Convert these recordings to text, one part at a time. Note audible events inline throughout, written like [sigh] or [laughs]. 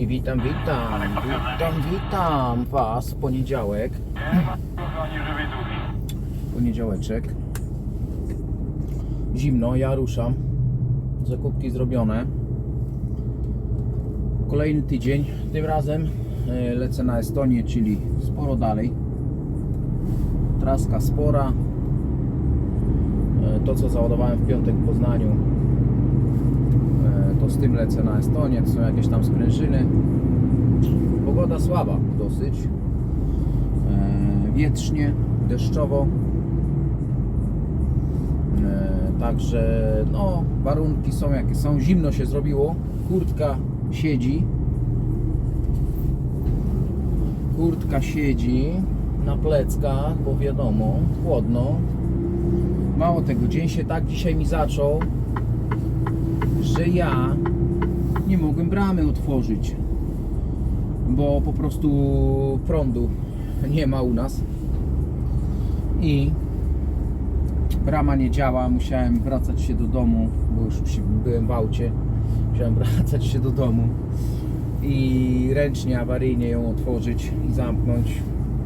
I witam, witam, witam, witam Was w poniedziałek. Poniedziałeczek. Zimno, ja ruszam. Zakupki zrobione. Kolejny tydzień. Tym razem e, lecę na Estonię, czyli sporo dalej. Traska spora. E, To co załadowałem w piątek w Poznaniu z tym lecę na Estonię, to są jakieś tam sprężyny. Pogoda słaba dosyć. E, Wietrznie, deszczowo. E, Także no, warunki są jakie są. Zimno się zrobiło. Kurtka siedzi. Kurtka siedzi na pleckach, bo wiadomo, chłodno. Mało tego, dzień się tak dzisiaj mi zaczął, że ja nie mogłem bramy otworzyć, bo po prostu prądu nie ma u nas i brama nie działa, musiałem wracać się do domu, bo już byłem w aucie, musiałem [laughs] wracać się do domu i ręcznie, awaryjnie ją otworzyć i zamknąć.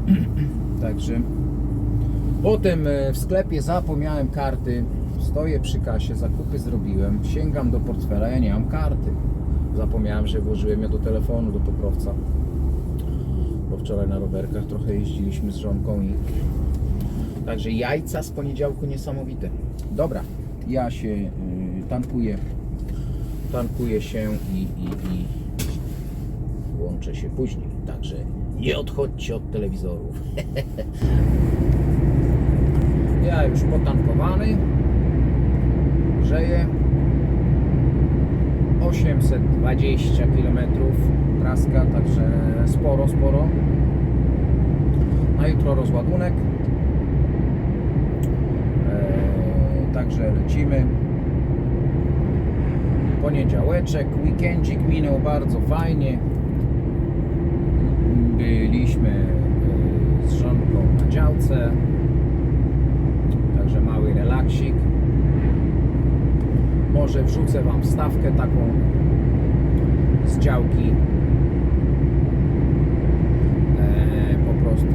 [clears throat] Także Potem e, w sklepie zapomniałem karty. Stoję przy kasie, zakupy zrobiłem. Sięgam do portfela, ja nie mam karty. Zapomniałem, że włożyłem ją do telefonu, do pokrowca. Bo wczoraj na rowerkach trochę jeździliśmy z żonką i. Także jajca z poniedziałku niesamowite. Dobra, ja się y, tankuję. Tankuję się i, i, i łączę się później. Także nie odchodźcie od telewizorów. [laughs] Ja już potankowany. Grzeję. 820 km traska, także sporo, sporo. Na jutro rozładunek. Eee, także lecimy. Poniedziałeczek, weekendzik minął bardzo fajnie. Byliśmy e, z żonką na działce. Także mały relaksik. Może wrzucę Wam wstawkę taką z działki. E, po prostu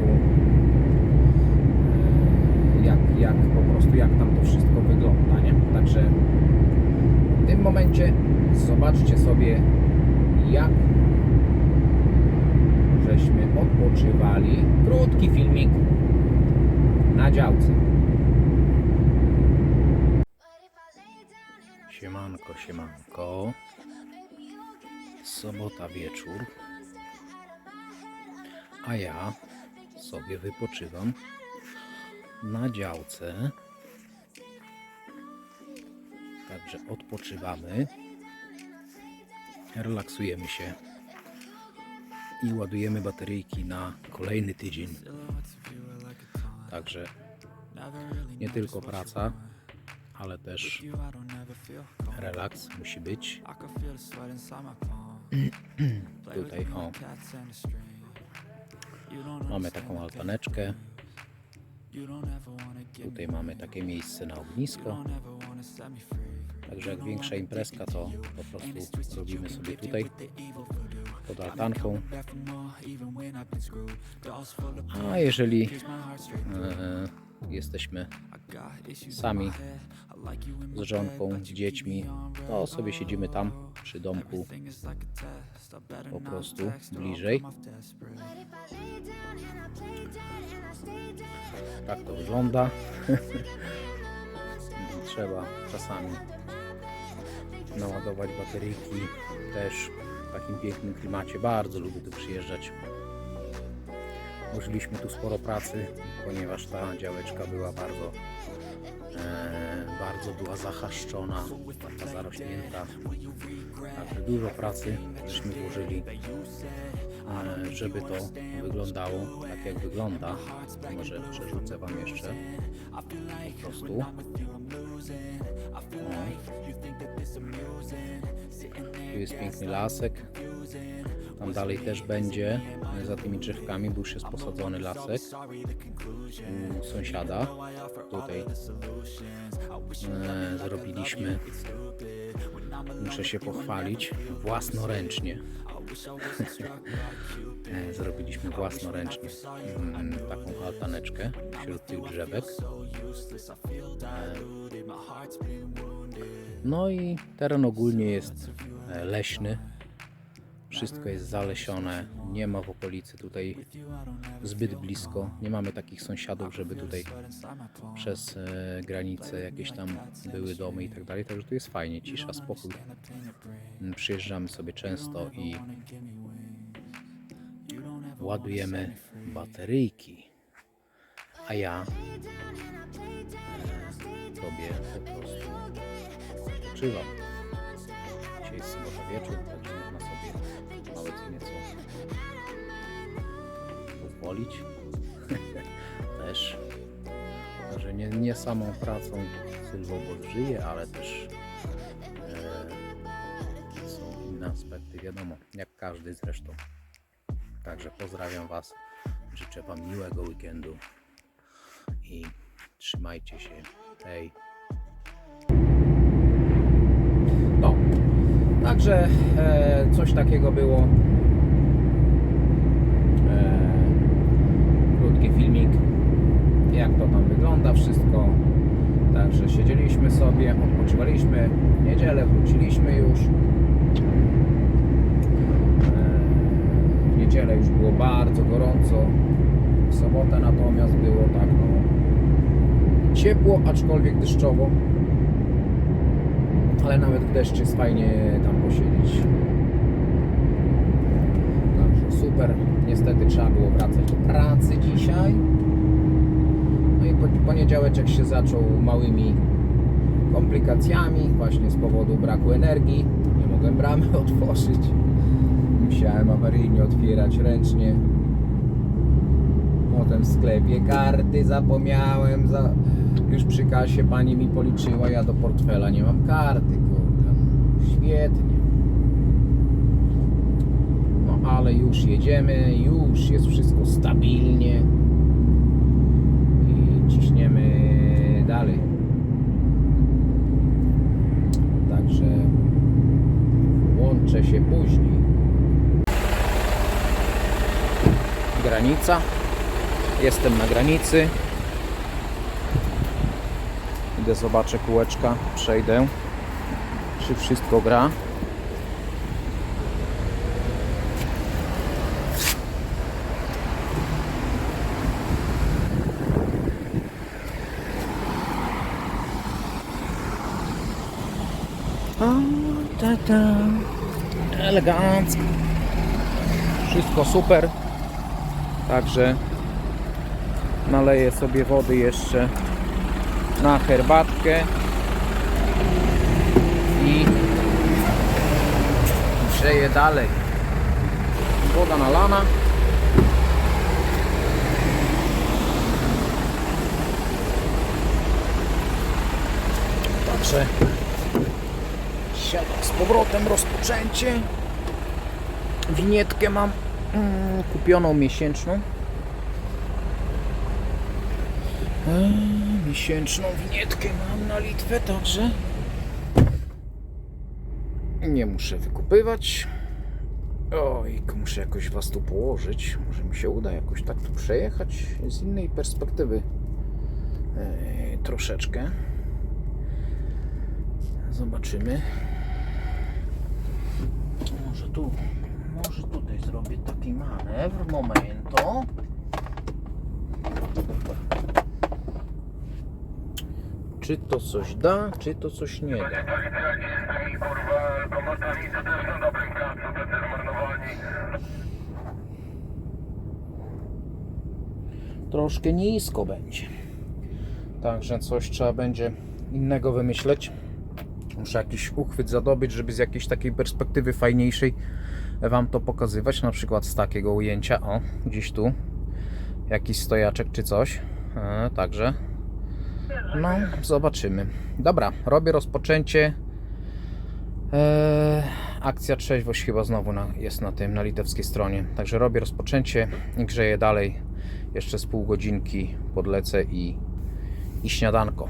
e, jak, jak po prostu jak tam to wszystko wygląda, nie? Także w tym momencie zobaczcie sobie jak żeśmy odpoczywali. Krótki filmik na działce. Siemanko, siemanko. Sobota wieczór. A ja sobie wypoczywam na działce. Także odpoczywamy. Relaksujemy się i ładujemy bateryjki na kolejny tydzień. Także nie tylko praca, ale też relaks musi być. Tutaj o. Mamy taką altaneczkę. Tutaj mamy takie miejsce na ognisko. Także jak większa imprezka, to po prostu robimy sobie tutaj pod altanką. A jeżeli e, jesteśmy sami z żonką, z dziećmi, to sobie siedzimy tam przy domku po prostu bliżej. Tak to wygląda. [laughs] Trzeba czasami naładować bateryjki też w takim pięknym klimacie. Bardzo lubię tu przyjeżdżać. Użyliśmy tu sporo pracy, ponieważ ta działeczka była bardzo e, bardzo była zahaszczona, taka zarośnięta. Także dużo pracy żeśmy włożyli, e, żeby to wyglądało tak jak wygląda. Może przerzucę Wam jeszcze po prostu. Tu jest piękny lasek. Tam dalej też będzie, e, za tymi drzewkami, był już posadzony lasek u sąsiada. Tutaj e, zrobiliśmy, muszę się pochwalić, własnoręcznie. [laughs] E, Zrobiliśmy własnoręcznie mm, taką altaneczkę wśród tych drzewek. No i teren ogólnie jest leśny. Wszystko jest zalesione, nie ma w okolicy tutaj zbyt blisko. Nie mamy takich sąsiadów, żeby tutaj przez e, granicę jakieś tam były domy i tak dalej. Także tu jest fajnie, cisza, spokój. Mm, Przyjeżdżamy sobie często i ładujemy bateryjki. A ja sobie po prostu odpoczywam. Dzisiaj jest sobota wieczór, [laughs] też. Także nie, nie samą pracą Sylwobol żyje, ale też e, są inne aspekty, wiadomo, jak każdy zresztą. Także pozdrawiam Was, życzę Wam miłego weekendu i trzymajcie się. Hej. No, także e, coś takiego było. Filmik, jak to tam wygląda wszystko. Także siedzieliśmy sobie, odpoczywaliśmy. W niedzielę wróciliśmy już. E, W niedzielę już było bardzo gorąco. W sobotę natomiast było tak no, ciepło, aczkolwiek deszczowo. Ale nawet w deszcz jest fajnie tam posiedzieć. Także super. Niestety trzeba do pracy dzisiaj. No i po- poniedziałeczek się zaczął małymi komplikacjami, właśnie z powodu braku energii. Nie mogłem bramy [laughs] otworzyć. Musiałem awaryjnie otwierać ręcznie. Potem w sklepie karty zapomniałem. Za... Już przy kasie pani mi policzyła, ja do portfela nie mam karty. Kurde. Świetnie. Ale już jedziemy, już jest wszystko stabilnie i ciśniemy dalej. Także łączę się później. Granica. Jestem na granicy. Idę zobaczę kółeczka, przejdę. Czy wszystko gra? O, ta, ta. Elegancko. Wszystko super. Także naleję sobie wody jeszcze na herbatkę i grzeję dalej. Woda nalana. Także siadam z powrotem, rozpoczęcie. Winietkę mam mm, kupioną miesięczną. E, miesięczną winietkę mam na Litwę, także nie muszę wykupywać. Oj, muszę jakoś was tu położyć. Może mi się uda jakoś tak tu przejechać z innej perspektywy. E, troszeczkę. Zobaczymy. Tu, może tutaj zrobię taki manewr. Momento. Czy to coś da, czy to coś nie da? Troszkę nisko będzie. Także coś trzeba będzie innego wymyśleć. Muszę jakiś uchwyt zadobyć, żeby z jakiejś takiej perspektywy fajniejszej Wam to pokazywać. Na przykład z takiego ujęcia. O, gdzieś tu. Jakiś stojaczek czy coś. E, także. No, zobaczymy. Dobra, robię rozpoczęcie. Eee, akcja trzeźwość chyba znowu na, jest na tym, na litewskiej stronie. Także robię rozpoczęcie i grzeję dalej. Jeszcze z pół godzinki podlecę i, i śniadanko.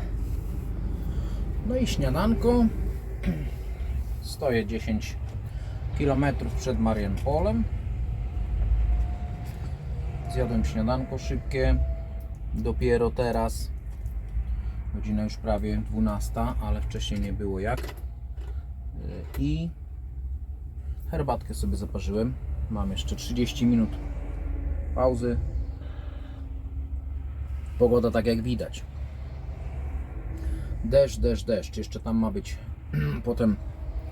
No i śniadanko. Stoję 10 kilometrów przed Marienpolem. Zjadłem śniadanko szybkie. Dopiero teraz. Godzina już prawie 12, ale wcześniej nie było jak. I herbatkę sobie zaparzyłem. Mam jeszcze 30 minut pauzy. Pogoda tak jak widać. Deszcz, deszcz, deszcz. Jeszcze tam ma być [clears throat] potem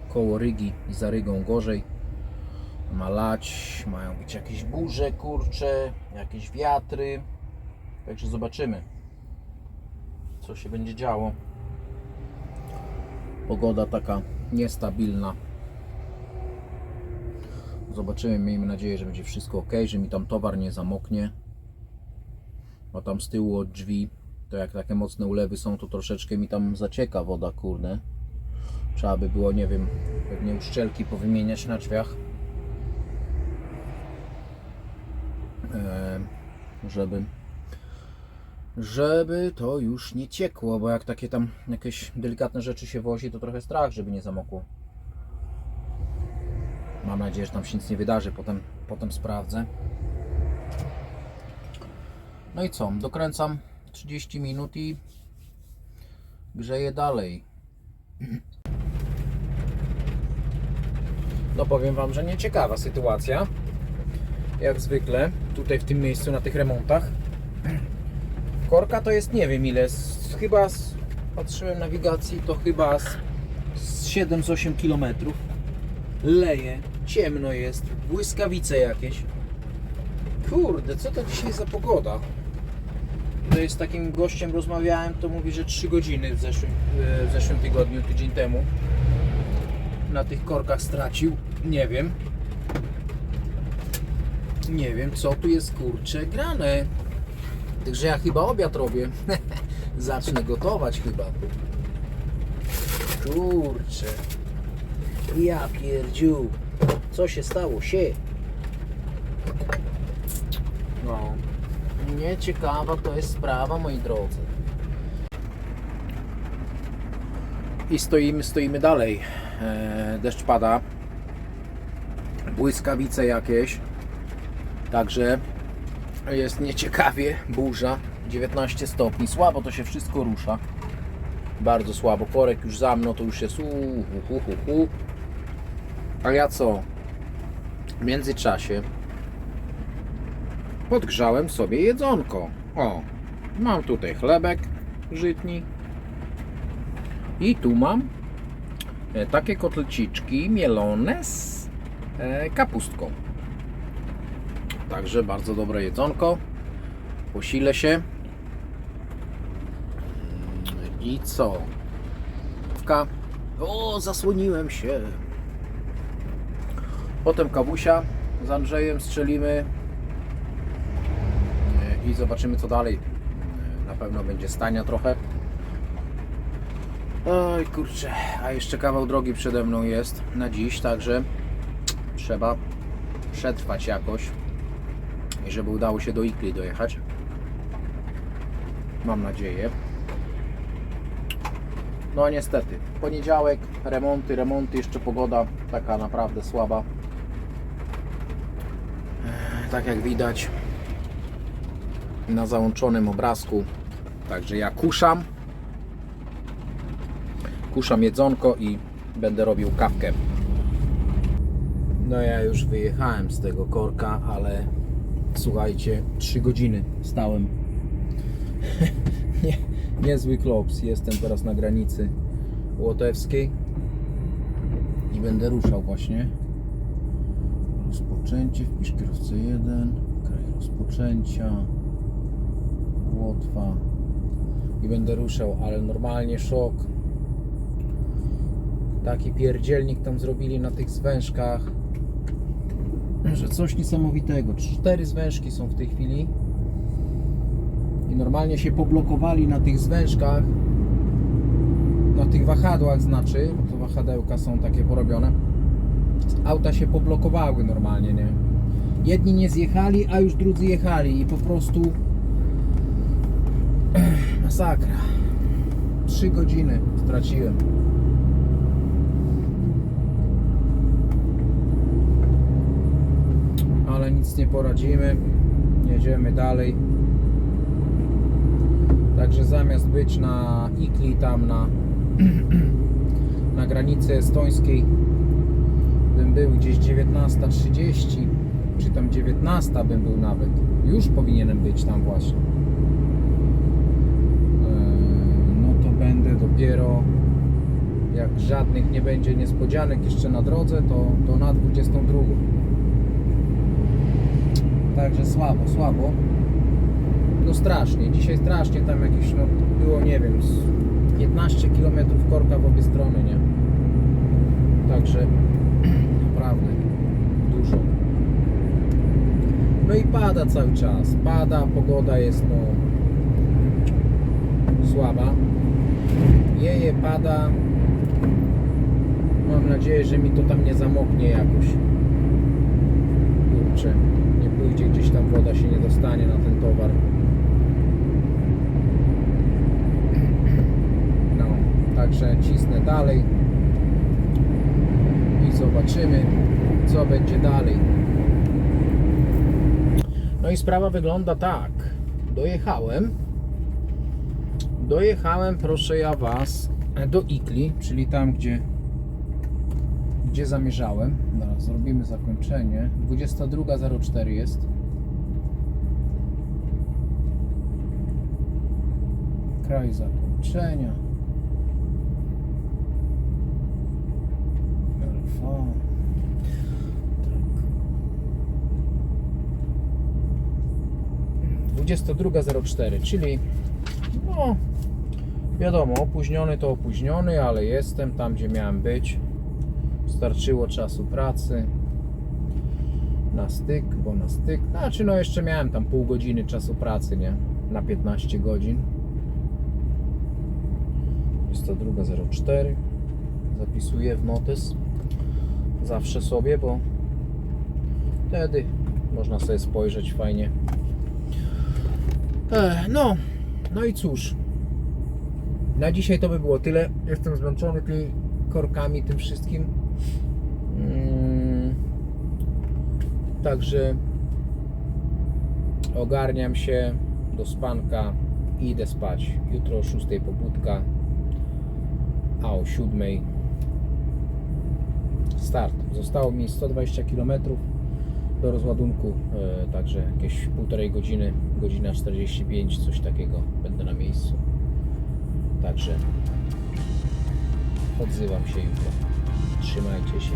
koło Rygi i za Rygą gorzej. Ma lać, mają być jakieś burze, kurcze, jakieś wiatry. Także zobaczymy, co się będzie działo. Pogoda taka niestabilna. Zobaczymy, miejmy nadzieję, że będzie wszystko ok, że mi tam towar nie zamoknie. Bo tam z tyłu od drzwi, to jak takie mocne ulewy są, to troszeczkę mi tam zacieka woda, kurde. Trzeba by było, nie wiem, pewnie uszczelki powymieniać na drzwiach. E, żeby żeby to już nie ciekło, bo jak takie tam jakieś delikatne rzeczy się wozi, to trochę strach, żeby nie zamokło. Mam nadzieję, że tam się nic nie wydarzy, potem, potem sprawdzę. No i co? Dokręcam 30 minut i grzeję dalej. No powiem Wam, że nieciekawa sytuacja. Jak zwykle, tutaj w tym miejscu na tych remontach. Korka to jest nie wiem ile, z, chyba z, patrzyłem nawigacji, to chyba z, z 7-8 km. Leje, ciemno jest, błyskawice jakieś. Kurde, co to dzisiaj za pogoda? Tutaj z takim gościem rozmawiałem, to mówi, że 3 godziny w zeszłym, e, w zeszłym tygodniu, tydzień temu na tych korkach stracił. Nie wiem. Nie wiem, co tu jest kurcze grane. Także ja chyba obiad robię. [laughs] Zacznę gotować chyba. Kurczę. Ja pierdziu. Co się stało? Sie. No. Nieciekawa to jest sprawa, moi drodzy. I stoimy, stoimy dalej. E, deszcz pada. Błyskawice jakieś. Także jest nieciekawie. Burza. 19 stopni. Słabo to się wszystko rusza. Bardzo słabo. Korek już za mną to już jest uu, hu, hu, hu. A ja co? W międzyczasie podgrzałem sobie jedzonko. O, mam tutaj chlebek żytni. I tu mam e, takie kotleciczki mielone z e, kapustką. Także bardzo dobre jedzonko. Posilę się. I co? Kawka. O, zasłoniłem się. Potem kawusia z Andrzejem strzelimy i zobaczymy co dalej. Na pewno będzie stania trochę. Oj kurczę, a jeszcze kawał drogi przede mną jest na dziś, także trzeba przetrwać jakoś i żeby udało się do Ikli dojechać. Mam nadzieję. No niestety, poniedziałek, remonty, remonty, jeszcze pogoda taka naprawdę słaba. Ech, Tak jak widać na załączonym obrazku. Także ja kuszam. Kuszam jedzonko i będę robił kawkę. No ja już wyjechałem z tego korka, ale słuchajcie, 3 godziny stałem. [laughs] Nie, niezły klops. Jestem teraz na granicy łotewskiej i będę ruszał właśnie. Rozpoczęcie, wpisz kierowcę 1, kraj rozpoczęcia, Łotwa i będę ruszał, ale normalnie szok. Taki pierdzielnik tam zrobili na tych zwężkach, że coś niesamowitego. Cztery zwężki są w tej chwili i normalnie się poblokowali na tych zwężkach, na tych wahadłach znaczy, bo to wahadełka są takie porobione. Auta się poblokowały normalnie, nie? Jedni nie zjechali, a już drudzy jechali i po prostu [clears throat] masakra. Trzy godziny straciłem. nic nie poradzimy. Jedziemy dalej. Także zamiast być na Ikli, tam na, [clears throat] na granicy estońskiej, bym był gdzieś 19.30, czy tam 19 bym był nawet. Już powinienem być tam właśnie. Dopiero, jak żadnych nie będzie niespodzianek jeszcze na drodze, to, to na 22. Także słabo, słabo. No strasznie, dzisiaj strasznie tam jakieś, no było nie wiem, z 15 km korka w obie strony, nie? Także [clears throat] naprawdę dużo. No i pada cały czas, pada, pogoda jest no słaba. Jeje, pada. Mam nadzieję, że mi to tam nie zamoknie jakoś. Kurczę, nie pójdzie gdzieś tam woda się nie dostanie na ten towar. No, także cisnę dalej i zobaczymy, co będzie dalej. No i sprawa wygląda tak. Dojechałem. Dojechałem, proszę ja Was, do Ikli, czyli tam, gdzie, gdzie zamierzałem. Zaraz zrobimy zakończenie. 22.04 jest. Kraj zakończenia. Tak. 22.04, czyli no wiadomo, opóźniony to opóźniony, ale jestem tam, gdzie miałem być. Starczyło czasu pracy na styk, bo na styk. Znaczy, no jeszcze miałem tam pół godziny czasu pracy, nie? Na 15 godzin. Jest to druga 04. Zapisuję w notes zawsze sobie, bo wtedy można sobie spojrzeć fajnie. Ech, no, no i cóż. Na dzisiaj to by było tyle. Jestem zmęczony tymi korkami, tym wszystkim. Mm, Także ogarniam się do spanka i idę spać. Jutro o 6 pobudka, a o 7 start. Zostało mi 120 km do rozładunku, e, także jakieś półtorej godziny, godzina 45, coś takiego będę na miejscu. Także odzywam się jutro. Trzymajcie się.